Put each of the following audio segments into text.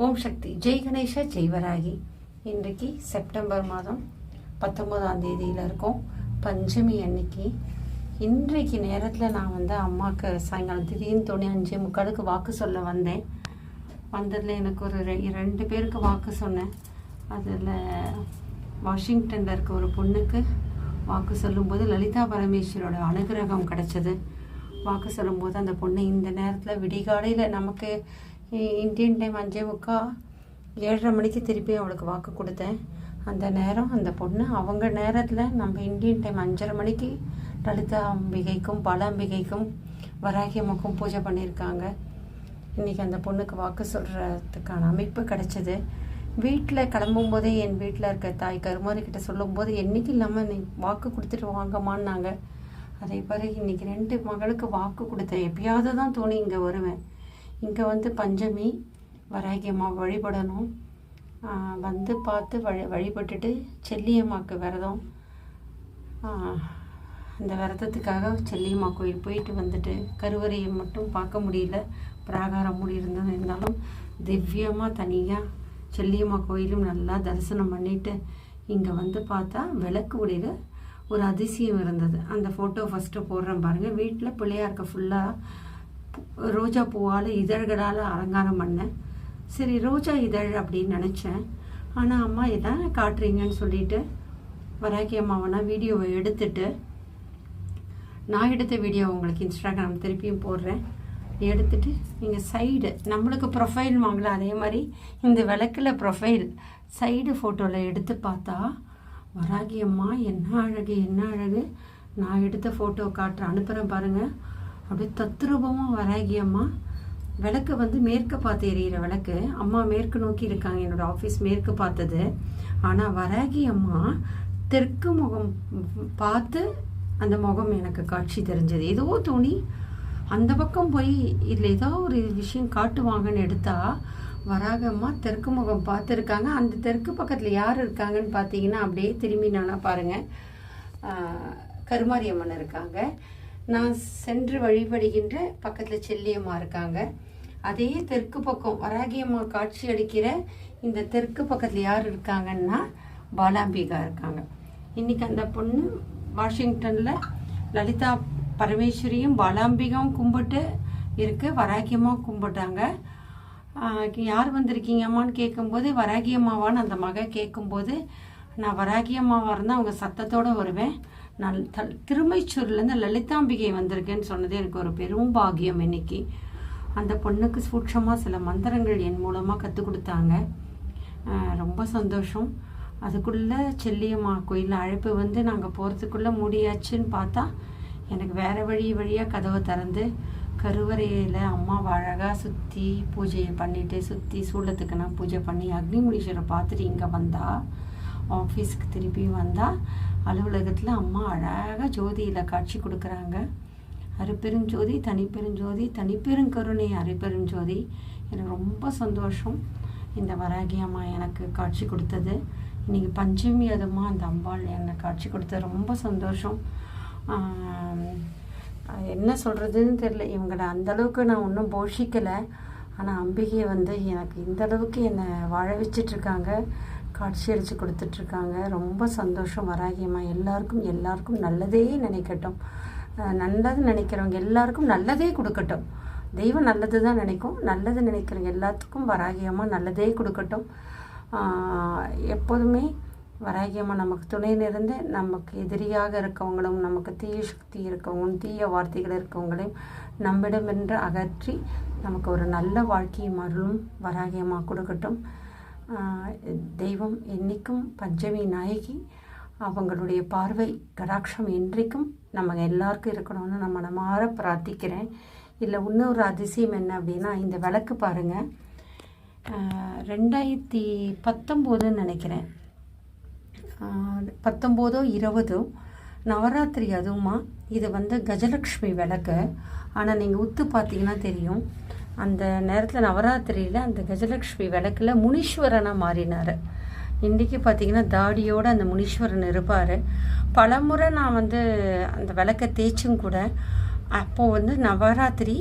ஓம் சக்தி. ஜெய் கணேஷ ஜெய்வராகி இன்றைக்கு செப்டம்பர் மாதம் பத்தொம்போதாம் தேதியில் இருக்கோம். பஞ்சமி அன்னைக்கு. இன்றைக்கு நேரத்தில் நான் வந்து அம்மாவுக்கு சாயங்காலம் திடீர்னு துணி அஞ்சு முக்காலுக்கு வாக்கு சொல்ல வந்தேன். வந்ததில் எனக்கு ஒரு ரெ- ரெண்டு பேருக்கு வாக்கு சொன்னேன். அதில் வாஷிங்டனில் இருக்க ஒரு பொண்ணுக்கு வாக்கு சொல்லும்போது லலிதா பரமேஸ்வரோட அனுகிரகம் கிடச்சிது. வாக்கு சொல்லும்போது அந்த பொண்ணு இந்த நேரத்தில் விடிகாலையில் நமக்கு இந்தியன் டைம் அஞ்சே முக்கா ஏழரை மணிக்கு திருப்பி அவளுக்கு வாக்கு கொடுத்தேன். அந்த நேரம் அந்த பொண்ணு அவங்க நேரத்தில் நம்ம இந்தியன் டைம் அஞ்சரை மணிக்கு லலிதா அம்பிகைக்கும் பல அம்பிகைக்கும் வராகி அம்மாக்கும் பூஜை பண்ணியிருக்காங்க. இன்றைக்கி அந்த பொண்ணுக்கு வாக்கு சொல்கிறதுக்கான அமைப்பு கிடச்சிது. வீட்டில் கிளம்பும்போதே என் வீட்டில் இருக்க தாய் கருமாரி கிட்ட சொல்லும்போது என்னைக்கு இல்லாமல் நீ வாக்கு கொடுத்துட்டு வாங்கம்மான்னாங்க. அதே மாதிரி இன்றைக்கி ரெண்டு மகளுக்கு வாக்கு கொடுத்தேன். எப்பயாவது தான் தோணி இங்கே வருவேன். இங்கே வந்து பஞ்சமி வராகி அம்மா வழிபடணும். வந்து பார்த்து வழி வழிபட்டுட்டு செல்லியம்மாவுக்கு விரதம். அந்த விரதத்துக்காக செல்லியம்மா கோயில் போயிட்டு வந்துட்டு கருவறையை மட்டும் பார்க்க முடியல. பிராகாரம் மூடி இருந்தது இருந்தாலும் திவ்யமாக தனியாக செல்லியம்மா கோயிலும் நல்லா தரிசனம் பண்ணிவிட்டு இங்கே வந்து பார்த்தா விளக்கு உடையில ஒரு அதிசயம் இருந்தது. அந்த ஃபோட்டோ ஃபஸ்ட்டு போடுறேன் பாருங்கள் வீட்டில் பிள்ளையாருக்கு ஃபுல்லாக ரோஜா பூவால் இதழ்களால் அலங்காரம் பண்ணேன் சரி ரோஜா இதழ் அப்படின்னு நினச்சேன். ஆனால் அம்மா இதான் காட்டுறீங்கன்னு சொல்லிட்டு வராக்கி அம்மாவனா வீடியோவை எடுத்துட்டு நான் எடுத்த வீடியோ உங்களுக்கு இன்ஸ்டாகிராம் திருப்பியும் போடுறேன். எடுத்துட்டு நீங்கள் சைடு நம்மளுக்கு ப்ரொஃபைல் வாங்கலாம் அதே மாதிரி இந்த விளக்கில் ப்ரொஃபைல் சைடு ஃபோட்டோவில் எடுத்து பார்த்தா வராகி அம்மா என்ன அழகு என்ன அழகு. நான் எடுத்த ஃபோட்டோ காட்டுறேன் அனுப்புகிறேன் பாருங்கள் அப்படியே தத்ரூபமாக வராகி அம்மா. விளக்கு வந்து மேற்கு பார்த்து எரியிற விளக்கு. அம்மா மேற்கு நோக்கி இருக்காங்க என்னோட ஆஃபீஸ் மேற்கு பார்த்தது. ஆனால் வராகி அம்மா தெற்கு முகம் பார்த்து அந்த முகம் எனக்கு காட்சி தெரிஞ்சது. ஏதோ தோணி அந்த பக்கம் போய் இதில் ஏதோ ஒரு விஷயம் காட்டுவாங்கன்னு எடுத்தா வராகம்மா தெற்கு முகம் பார்த்துருக்காங்க. அந்த தெற்கு பக்கத்தில் யார் இருக்காங்கன்னு பார்த்தீங்கன்னா அப்படியே திரும்பி நானாக பாருங்கள் கருமாரி அம்மன் இருக்காங்க. நான் சென்று வழிபடுகின்ற பக்கத்தில் செல்லியம்மா இருக்காங்க. அதே தெற்கு பக்கம் வராகியம்மா காட்சி அளிக்கிற இந்த தெற்கு பக்கத்தில் யார் இருக்காங்கன்னா பாலாம்பிகா இருக்காங்க. இன்னைக்கு அந்த பொண்ணு வாஷிங்டனில் லலிதா பரமேஸ்வரியும் பாலாம்பிகாவும் கும்பிட்டு இருக்கு வராகியம்மா கும்பிட்டாங்க. யார் வந்திருக்கீங்கம்மான்னு கேட்கும்போது வராகியம்மாவான்னு அந்த மக கேட்கும்போது நான் வராகியம்மாவாக இருந்தால் அவங்க சத்தத்தோடு வருவேன். நான் தல் திருமைச்சூர்லேருந்து லலிதாம்பிகை வந்திருக்கேன்னு சொன்னது எனக்கு ஒரு பெரும் பாக்கியம் இன்னைக்கு. அந்த பொண்ணுக்கு சூட்சமாக சில மந்திரங்கள் என் மூலமாக கற்றுக் கொடுத்தாங்க. ரொம்ப சந்தோஷம். அதுக்குள்ளே செல்லியம்மா கோயில் அழைப்பு வந்து நாங்கள் போகிறதுக்குள்ளே முடியாச்சுன்னு பார்த்தா எனக்கு வேறு வழி வழியாக கதவை திறந்து கருவறையில் அம்மாவை அழகாக சுற்றி பூஜையை பண்ணிவிட்டு சுற்றி சூழத்துக்கு நான் பூஜை பண்ணி அக்னிமுடீஸ்வரை பார்த்துட்டு இங்கே வந்தால் ஆஃபீஸ்க்கு திருப்பி வந்தால் அலுவலகத்தில் அம்மா அழகாக ஜோதியில் காட்சி கொடுக்குறாங்க. அருப்பெருஞ்சோதி தனிப்பெருஞ்சோதி தனிப்பெரும் கருணை அருப்பெரும் ஜோதி. எனக்கு ரொம்ப சந்தோஷம். இந்த வராகி அம்மா எனக்கு காட்சி கொடுத்தது. இன்றைக்கி பஞ்சமி அதுமா அந்த அம்பாள் எனக்கு காட்சி கொடுத்தது. ரொம்ப சந்தோஷம். என்ன சொல்கிறதுன்னு தெரில இவங்களை அந்தளவுக்கு நான் ஒன்றும் போஷிக்கலை. ஆனால் அம்பிகை வந்து எனக்கு இந்த அளவுக்கு என்னை வாழ வச்சிட்ருக்காங்க காட்சியளித்து கொடுத்துட்ருக்காங்க. ரொம்ப சந்தோஷம். வராகியம்மா எல்லாருக்கும் எல்லாருக்கும் நல்லதே நினைக்கட்டும். நல்லது நினைக்கிறவங்க எல்லாருக்கும் நல்லதே கொடுக்கட்டும். தெய்வம் நல்லது தான் நினைக்கும். நல்லது நினைக்கிறவங்க எல்லாத்துக்கும் வராகியம்மா நல்லதே கொடுக்கட்டும். எப்போதுமே வராகியம்மா நமக்கு துணை நிறந்து நமக்கு எதிரியாக இருக்கவங்களும் நமக்கு தீய சக்தி இருக்கவங்களும் தீய வார்த்தைகள் இருக்கவங்களையும் நம்மிடமென்று அகற்றி நமக்கு ஒரு நல்ல வாழ்க்கையை மருளும் வராகியமாக கொடுக்கட்டும். தெய்வம் என்றைக்கும் பஞ்சமி நாயகி அவங்களுடைய பார்வை கடாட்சம் என்றைக்கும் நம்ம எல்லாருக்கும் இருக்கணும்னு நம்ம மனமாற பிரார்த்திக்கிறேன். இல்லை இன்னொரு அதிசயம் என்ன அப்படின்னா இந்த விளக்கு பாருங்கள் ரெண்டாயிரத்தி பத்தொம்போதுன்னு நினைக்கிறேன். பத்தொம்போதோ இருபதோ நவராத்திரி அதுவுமா இது வந்து கஜலக்ஷ்மி விளக்கு. ஆனால் நீங்கள் உத்து பார்த்தீங்கன்னா தெரியும். அந்த நேரத்தில் நவராத்திரியில் அந்த கஜலக்ஷ்மி விளக்கில் முனீஸ்வரனாக மாறினார். இன்றைக்கி பார்த்தீங்கன்னா தாடியோடு அந்த முனீஸ்வரன் இருப்பார். பலமுறை நான் வந்து அந்த விளக்கை தேய்ச்சும் கூட அப்போது வந்து நவராத்திரி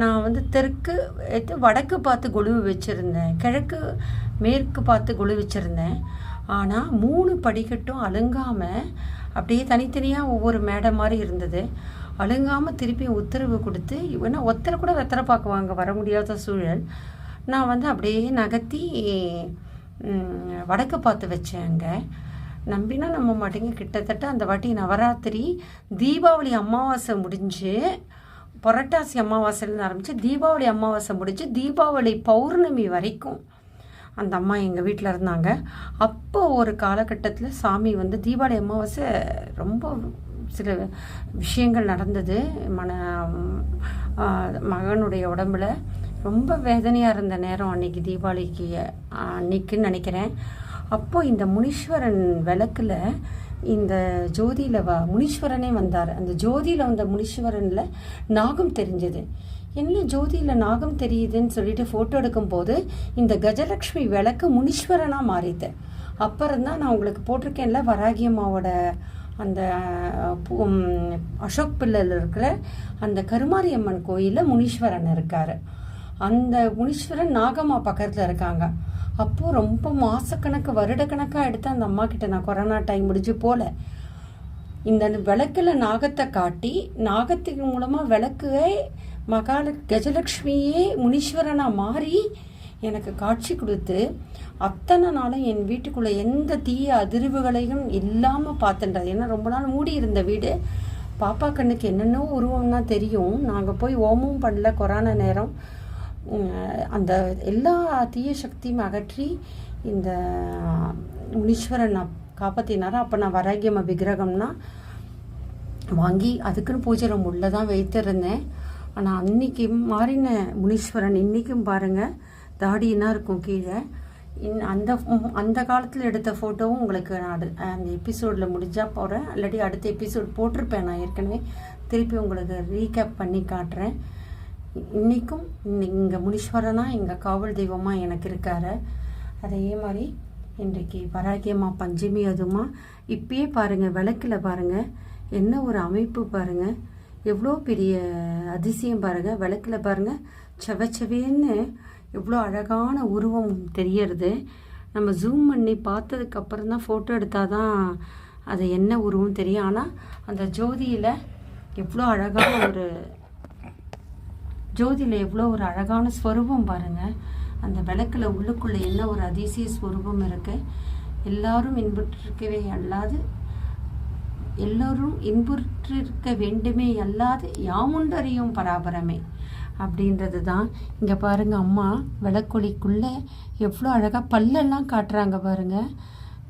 நான் வந்து தெற்கு இது வடக்கு பார்த்து கொழுவு வச்சுருந்தேன். கிழக்கு மேற்கு பார்த்து கொலு வச்சுருந்தேன். ஆனால் மூணு படிக்கட்டும் அழுங்காமல் அப்படியே தனித்தனியாக ஒவ்வொரு மேடை மாதிரி இருந்தது. அழுங்காமல் திருப்பி உத்தரவு கொடுத்து ஏன்னா ஒத்தரை கூட வெத்தரை பார்க்குவாங்க வர முடியாத சூழல். நான் வந்து அப்படியே நகர்த்தி வடக்கு பார்த்து வச்சேன் அங்கே. நம்பினா நம்ப மாட்டேங்க. கிட்டத்தட்ட அந்த வாட்டி நவராத்திரி தீபாவளி அமாவாசை முடிஞ்சு புரட்டாசி அமாவாசையிலேருந்து ஆரம்பித்து தீபாவளி அமாவாசை முடிஞ்சு தீபாவளி பௌர்ணமி வரைக்கும் அந்த அம்மா எங்கள் வீட்டில் இருந்தாங்க. அப்போ ஒரு காலகட்டத்தில் சாமி வந்து தீபாவளி அமாவாசை ரொம்ப சில விஷயங்கள் நடந்தது. மன மகனுடைய உடம்புல ரொம்ப வேதனையாக இருந்த நேரம் அன்னைக்கு தீபாவளிக்கு அன்னைக்குன்னு நினைக்கிறேன். அப்போ இந்த முனீஸ்வரன் விளக்குல இந்த ஜோதியில் வ முனீஸ்வரனே வந்தார். அந்த ஜோதியில் வந்த முனீஸ்வரனில் நாகம் தெரிஞ்சது. என்ன ஜோதியில் நாகம் தெரியுதுன்னு சொல்லிட்டு ஃபோட்டோ எடுக்கும்போது இந்த கஜலக்ஷ்மி விளக்கு முனீஸ்வரனாக மாறிது அப்புறம் தான் நான் உங்களுக்கு போட்டிருக்கேன்ல வராகியம்மாவோட அந்த அசோக் பில்லல் இருக்கிற அந்த கருமாரியம்மன் கோயிலில் முனீஸ்வரன் இருக்கார். அந்த முனீஸ்வரன் நாகம்மா பக்கத்தில் இருக்காங்க. அப்போது ரொம்ப மாதக்கணக்கு வருடக்கணக்காக எடுத்து அந்த அம்மா கிட்ட நான் கொரோனா டைம் முடிஞ்சு போல. இந்த விளக்கில் நாகத்தை காட்டி நாகத்தின் மூலமாக விளக்குவே மகால கஜலக்ஷ்மியே முனீஸ்வரனாக மாறி எனக்கு காட்சி கொடுத்து அத்தனை நாளும் என் வீட்டுக்குள்ளே எந்த தீய அதிர்வுகளையும் இல்லாமல் பார்த்துன்றது ஏன்னா ரொம்ப நாள் மூடி இருந்த வீடு. பாப்பா கண்ணுக்கு என்னென்ன உருவம்னா தெரியும். நாங்கள் போய் ஓமும் பண்ணல கொரோனா நேரம். அந்த எல்லா தீய சக்தியும் அகற்றி இந்த முனீஸ்வரன் நான் காப்பாற்றினாரோ அப்போ நான் வராகியம்ம விக்கிரகம்னா வாங்கி அதுக்குன்னு பூஜை ரூம் உள்ளே தான் வைத்திருந்தேன். ஆனால் அன்றைக்கி மாறின முனீஸ்வரன் இன்றைக்கும் பாருங்கள் தாடினா இருக்கும் கீழே. இன் அந்த அந்த காலத்தில் எடுத்த ஃபோட்டோவும் உங்களுக்கு நான் அடு அந்த எபிசோடில் முடிஞ்சால் போகிறேன் இல்லாட்டி அடுத்த எபிசோட் போட்டிருப்பேன் நான் ஏற்கனவே. திருப்பி உங்களுக்கு ரீகேப் பண்ணி காட்டுறேன். இன்றைக்கும் இங்கே முனீஸ்வரனா எங்கள் காவல் தெய்வமாக எனக்கு இருக்கார். அதே மாதிரி இன்றைக்கு வராகியம்மா பஞ்சமி அதுமா. இப்பயே பாருங்கள் விளக்கில் பாருங்கள் என்ன ஒரு அமைப்பு பாருங்கள் எவ்வளோ பெரிய அதிசயம் பாருங்கள் விளக்கில் பாருங்கள் செவச்செவேன்னு எவ்வளோ அழகான உருவம் தெரியறது. நம்ம ஜூம் பண்ணி பார்த்ததுக்கப்புறம் தான் ஃபோட்டோ எடுத்தால் தான் அது என்ன உருவம் தெரியும். ஆனால் அந்த ஜோதியில் எவ்வளோ அழகான ஒரு ஜோதியில் எவ்வளோ ஒரு அழகான ஸ்வரூபம் பாருங்க. அந்த விளக்கில் உள்ளுக்குள்ளே என்ன ஒரு அதிசய ஸ்வரூபம் இருக்குது எல்லாரும் இன்புற்றிருக்கவே அல்லாது எல்லோரும் இன்புற்றிருக்க வேண்டுமே அல்லாது யாமுண்டறியும் பராபரமே. அப்படின்றது தான். இங்கே பாருங்கள் அம்மா விளக்கொலிக்குள்ளே எவ்வளோ அழகாக பல்லெல்லாம் காட்டுறாங்க பாருங்கள்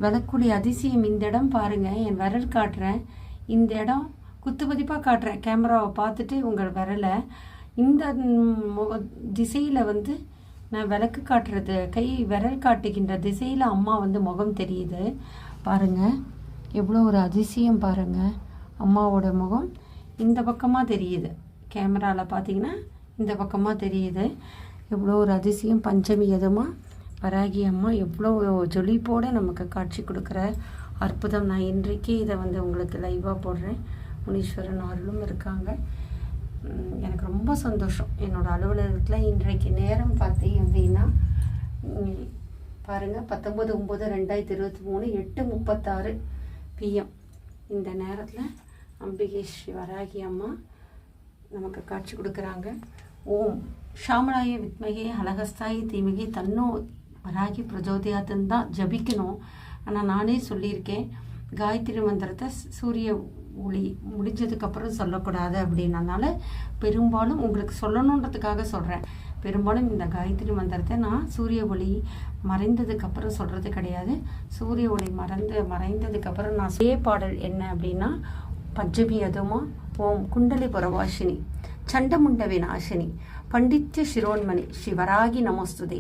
விளக்குழி அதிசயம் இந்த இடம் பாருங்கள் என் விரல் காட்டுறேன். இந்த இடம் குத்துமதிப்பாக காட்டுறேன் கேமராவை பார்த்துட்டு உங்கள் விரலை. இந்த திசையில் வந்து நான் விளக்கு காட்டுறது கை விரல் காட்டுகின்ற திசையில் அம்மா வந்து முகம் தெரியுது. பாருங்க எவ்வளோ ஒரு அதிசயம் பாருங்கள் அம்மாவோட முகம் இந்த பக்கமாக தெரியுது. கேமராவில் பார்த்தீங்கன்னா இந்த பக்கமாக தெரியுது. எவ்வளோ ஒரு அதிசயம் பஞ்சமி எதுமா? வராகி அம்மா எவ்வளோ ஜொலிப்போட நமக்கு காட்சி கொடுக்குற அற்புதம். நான் இன்றைக்கே இதை வந்து உங்களுக்கு லைவாக போடுறேன். முனீஸ்வரன் அருளும் இருக்காங்க. எனக்கு ரொம்ப சந்தோஷம். என்னோட அலுவலகத்தில் இன்றைக்கு நேரம் பார்த்தீங்க அப்படின்னா பாருங்கள் பத்தொம்பது ஒம்பது ரெண்டாயிரத்தி இருபத்தி மூணு எட்டு முப்பத்தாறு பிஎம் இந்த நேரத்தில் அம்பிகேஷ் வராகி அம்மா நமக்கு காட்சி கொடுக்குறாங்க. ஓம் ஷாமளாய வித்மகே அழகஸ்தாயி தீமகி தன்னோ வராகி பிரஜோதயாத்துன்னு தான் ஜபிக்கணும் ஆனால் நானே சொல்லியிருக்கேன் காயத்ரி மந்திரத்தை சூரிய ஒளி முடிஞ்சதுக்கப்புறம் சொல்லக்கூடாது அப்படின்னனால பெரும்பாலும் உங்களுக்கு சொல்லணுன்றதுக்காக சொல்கிறேன் பெரும்பாலும் இந்த காயத்ரி மந்திரத்தை நான் சூரிய ஒளி மறைந்ததுக்கப்புறம் சொல்கிறது கிடையாது சூரிய ஒளி மறைந்து மறைந்ததுக்கப்புறம் நான் அதே பாடல் என்ன அப்படின்னா பஞ்சமி அதுமா ஓம் குண்டலி புரவாசினி சண்டமுண்ட விநாசினி பண்டித்ய ಶಿರೋನ್ಮಣಿ ಶಿವರಾಗಿ ನಮೋಸ್ತುತೆ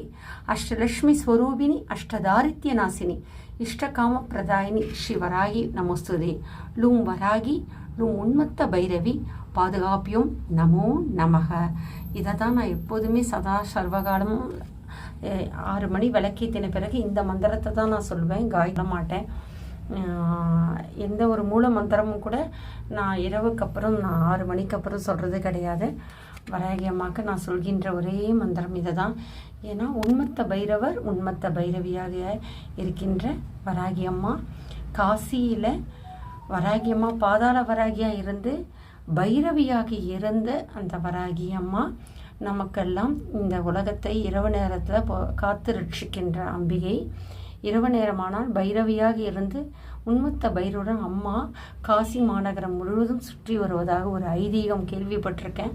ಅಷ್ಟಲಕ್ಷ್ಮಿ ಸ್ವರೂಪಿಣಿ ಅಷ್ಟದಾರಿತ್ಯ ನಾಸಿನಿ ಇಷ್ಟಕಾಮ ಪ್ರದಾಯಿನಿ ಶಿವರಾಗಿ ನಮೋಸ್ತುತೆ ಲೂಂ ವರಾಗಿ லூம் உன்மத்த பைரவி பாதுகாப்பியும் நமோ நமக இதை தான் நான் எப்போதுமே சதா சர்வகாலமும் அஹ், ஆறு மணி விளக்கேற்றின பிறகு இந்த மந்திரத்தை தான் நான் சொல்லுவேன் காயிட மாட்டேன் ஆஹ் எந்த ஒரு மூல மந்திரமும் கூட நான் இரவுக்கு அப்புறம் நான் ஆறு மணிக்கு அப்புறம் சொல்கிறது கிடையாது. வராகி அம்மாவுக்கு நான் சொல்கின்ற ஒரே மந்திரம் இதை தான் ஏன்னா உண்மத்த பைரவர் உண்மத்த பைரவியாக இருக்கின்ற வராகி அம்மா காசியில் வராகி அம்மா பாதாள வராகியாக இருந்து பைரவியாக இருந்த அந்த வராகி அம்மா நமக்கெல்லாம் இந்த உலகத்தை இரவு நேரத்தில் காத்து ரட்சிக்கின்ற அம்பிகை. இரவு நேரமானால் பைரவியாக இருந்து உண்மத்த பைரவுடன் அம்மா காசி மாநகரம் முழுவதும் சுற்றி வருவதாக ஒரு ஐதீகம் கேள்விப்பட்டிருக்கேன்.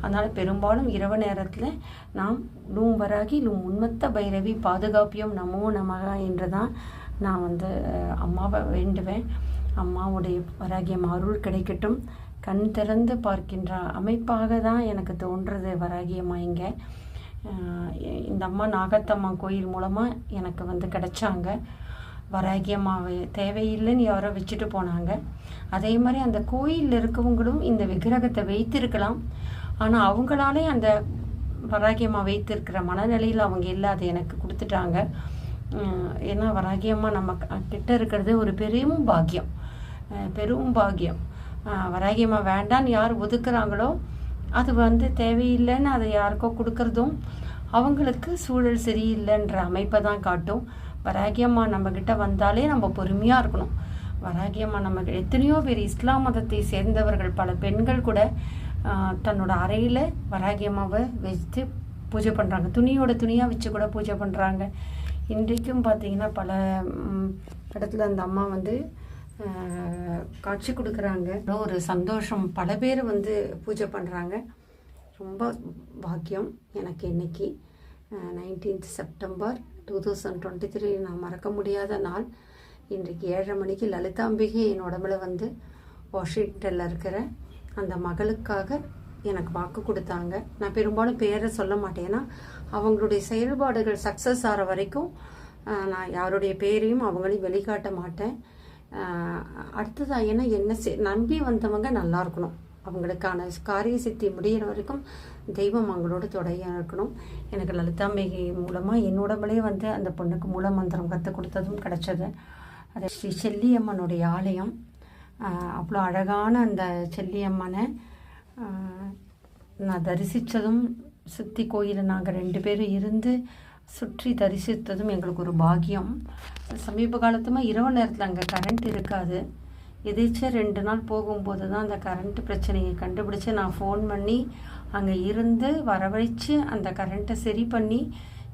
அதனால் பெரும்பாலும் இரவு நேரத்தில் நாம் லூம் வராகி லூம் உண்மத்த பைரவி பாதுகாப்பியம் நமோ நமக என்று தான் நான் வந்து அம்மாவை வேண்டுவேன். அம்மாவுடைய வராகியம் அருள் கிடைக்கட்டும். கண் திறந்து பார்க்கின்ற அமைப்பாக தான் எனக்கு தோன்றுறது வராகியம்மா இங்கே. இந்த அம்மா நாகத்தம்மா கோயில் மூலமாக எனக்கு வந்து கிடைச்சாங்க. வராகியம்மாவை தேவையில்லைன்னு யாரோ வச்சுட்டு போனாங்க. அதே மாதிரி அந்த கோயிலில் இருக்கவங்களும் இந்த விக்கிரகத்தை வைத்திருக்கலாம். ஆனால் அவங்களாலே அந்த வராகியம்மா வைத்திருக்கிற மனநிலையில் அவங்க இல்லை அதை எனக்கு கொடுத்துட்டாங்க. ஏன்னா வராகியம்மா நம்ம கிட்ட இருக்கிறது ஒரு பெரும் பாக்கியம். பெரும் பாக்கியம். வராகியம்மா வேண்டான்னு யார் ஒதுக்குறாங்களோ அது வந்து தேவையில்லைன்னு அதை யாருக்கோ கொடுக்கறதும் அவங்களுக்கு சூழல் சரியில்லைன்ற அமைப்பை தான் காட்டும். வராகியம்மா நம்மக்கிட்ட வந்தாலே நம்ம பொறுமையாக இருக்கணும். வராகியம்மா நம்ம எத்தனையோ பேர் இஸ்லாம் மதத்தை சேர்ந்தவர்கள் பல பெண்கள் கூட தன்னோட அறையில் வராகியம்மாவை வச்சு பூஜை பண்ணுறாங்க துணியோட துணியாக வச்சு கூட பூஜை பண்ணுறாங்க இன்றைக்கும் பார்த்தீங்கன்னா பல இடத்துல அந்த அம்மா வந்து காட்சி கொடுக்குறாங்க. ஒரு சந்தோஷம். பல பேர் வந்து பூஜை பண்ணுறாங்க ரொம்ப பாக்கியம் எனக்கு இன்னைக்கு. Nineteenth September two thousand twenty three நான் மறக்க முடியாத நாள். இன்றைக்கு ஏழரை மணிக்கு லலிதாம்பிகை என் உடம்புல வந்து வாஷிங்டனில் இருக்கிற அந்த மகளுக்காக எனக்கு வாக்கு கொடுத்தாங்க. நான் பெரும்பாலும் பேரை சொல்ல மாட்டேன். ஏன்னா அவங்களுடைய செயல்பாடுகள் சக்ஸஸ் ஆகிற வரைக்கும் நான் யாருடைய பேரையும் அவங்களையும் வெளிக்காட்ட மாட்டேன். அடுத்ததாக ஏன்னா என்ன செ- நம்பி வந்தவங்க நல்லா இருக்கணும். அவங்களுக்கான காரிய சித்தி முடிகிற வரைக்கும் தெய்வம் அவங்களோட தொடையாக இருக்கணும். எனக்கு லலிதாம்பிகை மூலமாக என்னோடமலே வந்து அந்த பொண்ணுக்கு மூல மந்திரம் கற்றுக் கொடுத்ததும் கிடச்சது. அது ஸ்ரீ செல்லியம்மனுடைய ஆலயம். அவ்வளோ அழகான அந்த செல்லியம்மனை நான் தரிசித்ததும் சித்தி கோயிலில் நாங்கள் ரெண்டு பேரும் இருந்து சுற்றி தரிசித்ததும் எங்களுக்கு ஒரு பாக்கியம். சமீப காலத்துமாக இரவு நேரத்தில் அங்கே கரண்ட் இருக்காது. எதேச்சும் ரெண்டு நாள் போகும்போது தான் அந்த கரண்ட் பிரச்சனையை கண்டுபிடிச்சி நான் ஃபோன் பண்ணி அங்கே இருந்து வரவழைச்சு அந்த கரண்ட்டை சரி பண்ணி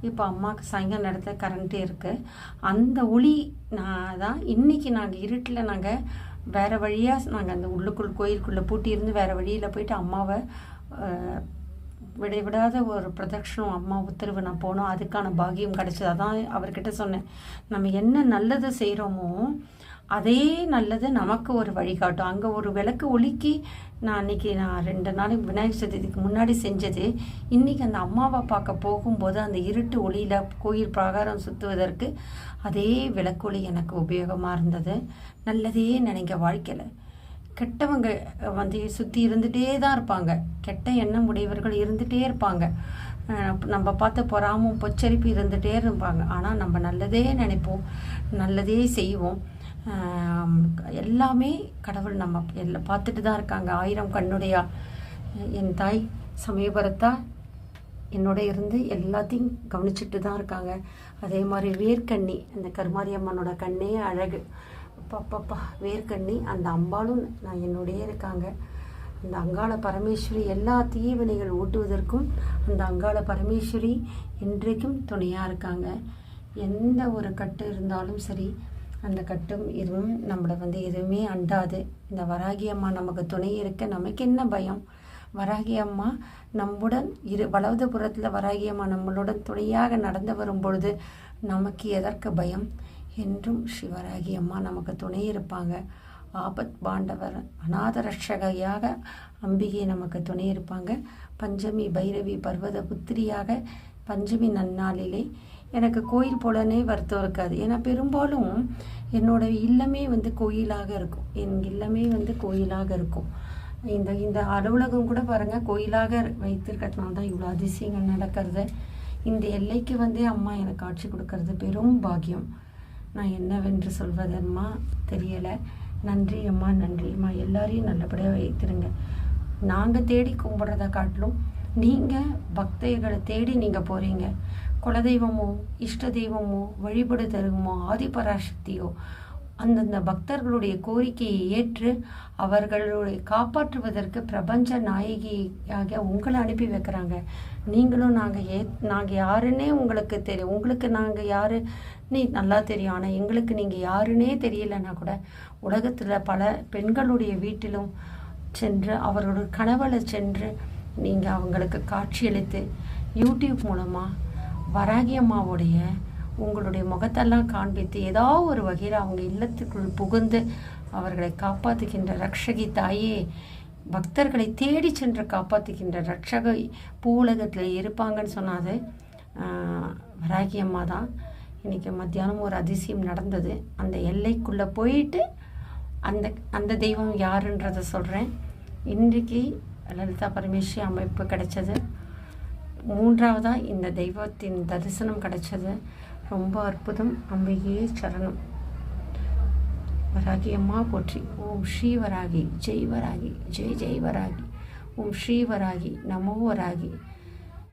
இப்போ அம்மாவுக்கு சாயங்காலம் நேரத்தில் கரண்ட்டு இருக்குது அந்த ஒளி நான் தான் இன்றைக்கி நாங்கள் இருட்டில் நாங்கள் வேறு வழியாக நாங்கள் அந்த உள்ளுக்குள் கோயிலுக்குள்ளே பூட்டி இருந்து வேறு வழியில் போயிட்டு அம்மாவை விடைவிடாத ஒரு பிரதட்சணம் அம்மா உத்தரவு நான் போனோம் அதுக்கான பாக்கியம் கிடைச்சது. அதான் அவர்கிட்ட சொன்னேன். நம்ம என்ன நல்லது செய்கிறோமோ அதே நல்லது நமக்கு ஒரு வழிகாட்டும். அங்கே ஒரு விளக்கு ஒலுக்கி நான் அன்னைக்கு நான் ரெண்டு நாளைக்கு விநாயகர் சதுர்த்திக்கு முன்னாடி செஞ்சது. இன்னைக்கு அந்த அம்மாவை பார்க்க போகும்போது அந்த இருட்டு ஒளியில் கோயில் பிரகாரம் சுற்றுவதற்கு அதே விளக்கொலி எனக்கு உபயோகமாக இருந்தது. நல்லதே நினைங்க வாழ்க்கையில். கெட்டவங்க வந்து சுற்றி இருந்துகிட்டே தான் இருப்பாங்க. கெட்ட எண்ணம் உடையவர்கள் இருந்துகிட்டே இருப்பாங்க. நம்ம பார்த்து பொறாமும் பொச்சரிப்பு இருந்துகிட்டே இருப்பாங்க. ஆனால் நம்ம நல்லதே நினைப்போம். நல்லதே செய்வோம். எல்லாமே கடவுள் நம்ம எல்லாம் பார்த்துட்டு தான் இருக்காங்க. ஆயிரம் கண்ணுடையா என் தாய் சமயபுரத்தா என்னோட இருந்து எல்லாத்தையும் கவனிச்சுட்டு தான் இருக்காங்க. அதே மாதிரி வேர்க்கண்ணி அந்த கருமாரியம்மனோட கண்ணே அழகு. அப்பப்பப்பா வேர்க்கண்ணி அந்த அம்பாளும் நான் என்னுடைய இருக்காங்க. அந்த அங்காள பரமேஸ்வரி எல்லா தீவினைகள் ஓட்டுவதற்கும் அந்த அங்காள பரமேஸ்வரி இன்றைக்கும் துணையாக இருக்காங்க. எந்த ஒரு கட்டு இருந்தாலும் சரி அந்த கட்டும் இதுவும் நம்மளை வந்து எதுவுமே அண்டாது. இந்த வராகி அம்மா நமக்கு துணை இருக்க நமக்கு என்ன பயம்? வராகி அம்மா நம்முடன் இரு வலது புறத்தில் வராகி அம்மா நம்மளுடன் துணையாக நடந்து வரும் பொழுது நமக்கு எதற்கு பயம்? என்றும் சிவராகி அம்மா நமக்கு துணை இருப்பாங்க. ஆபத் பாண்டவர் அநாதரட்சகையாக அம்பிகை நமக்கு துணை இருப்பாங்க. பஞ்சமி பைரவி பர்வத புத்திரியாக பஞ்சமி நன்னாளிலே. எனக்கு கோயில் போலனே வருத்தம் இருக்காது. ஏன்னா பெரும்பாலும் என்னோட இல்லமே வந்து கோயிலாக இருக்கும். என் இல்லமே வந்து கோயிலாக இருக்கும். இந்த இந்த அலுவலகம் கூட பாருங்கள் கோயிலாக வைத்திருக்கிறதுனால தான் இவ்வளோ அதிசயங்கள் நடக்கிறது. இந்த எல்லைக்கு வந்து அம்மா எனக்கு காட்சி கொடுக்கறது பெரும் பாக்கியம். நான் என்னவென்று சொல்வதம்மா தெரியலை. நன்றி அம்மா நன்றி அம்மா. எல்லாரையும் நல்லபடியாக வைத்திருங்க. நாங்கள் தேடி கும்பிட்றத காட்டிலும் நீங்கள் பக்தர்களை தேடி நீங்கள் போகிறீங்க குலதெய்வமோ இஷ்ட தெய்வமோ வழிபடுதலுமோ ஆதிபராசக்தியோ அந்தந்த பக்தர்களுடைய கோரிக்கையை ஏற்று அவர்களுடைய காப்பாற்றுவதற்கு பிரபஞ்ச நாயகியாக உங்களை அனுப்பி வைக்கிறாங்க. நீங்களும் நாங்கள் ஏ நாங்கள் யாருன்னே உங்களுக்கு தெரியும் உங்களுக்கு நாங்கள் யாரு நீ நல்லா தெரியும். ஆனால் எங்களுக்கு நீங்கள் யாருன்னே தெரியலன்னா கூட உலகத்தில் பல பெண்களுடைய வீட்டிலும் சென்று அவர்களுடைய கனவுல சென்று நீங்கள் அவங்களுக்கு காட்சியளித்து யூடியூப் மூலமாக வராகியம்மாவுடைய உங்களுடைய முகத்தெல்லாம் காண்பித்து ஏதோ ஒரு வகையில் அவங்க இல்லத்துக்குள் புகுந்து அவர்களை காப்பாற்றுகின்ற ரக்ஷகி தாயே பக்தர்களை தேடி சென்று காப்பாற்றுகின்ற ரட்சகை பூவுலகத்தில் இருப்பாங்கன்னு சொன்னாது வராகி அம்மா தான். இன்றைக்கி மத்தியானம் ஒரு அதிசயம் நடந்தது. அந்த எல்லைக்குள்ளே போயிட்டு அந்த அந்த தெய்வம் யாருன்றதை சொல்கிறேன் இன்றைக்கு லலிதா பரமேஸ்வரி அமைப்பு கிடைச்சது. மூன்றாவதாக இந்த தெய்வத்தின் தரிசனம் கிடைச்சது. ரொம்ப அற்புதம். அம்பிகையே சரணம். வராகி அம்மா போற்றி. ஓம் ஸ்ரீ வராகி. ஜெய் வராகி. ஜெய் ஜெய் வராகி. ஓம் ஸ்ரீ வராகி. நமோ வராகி.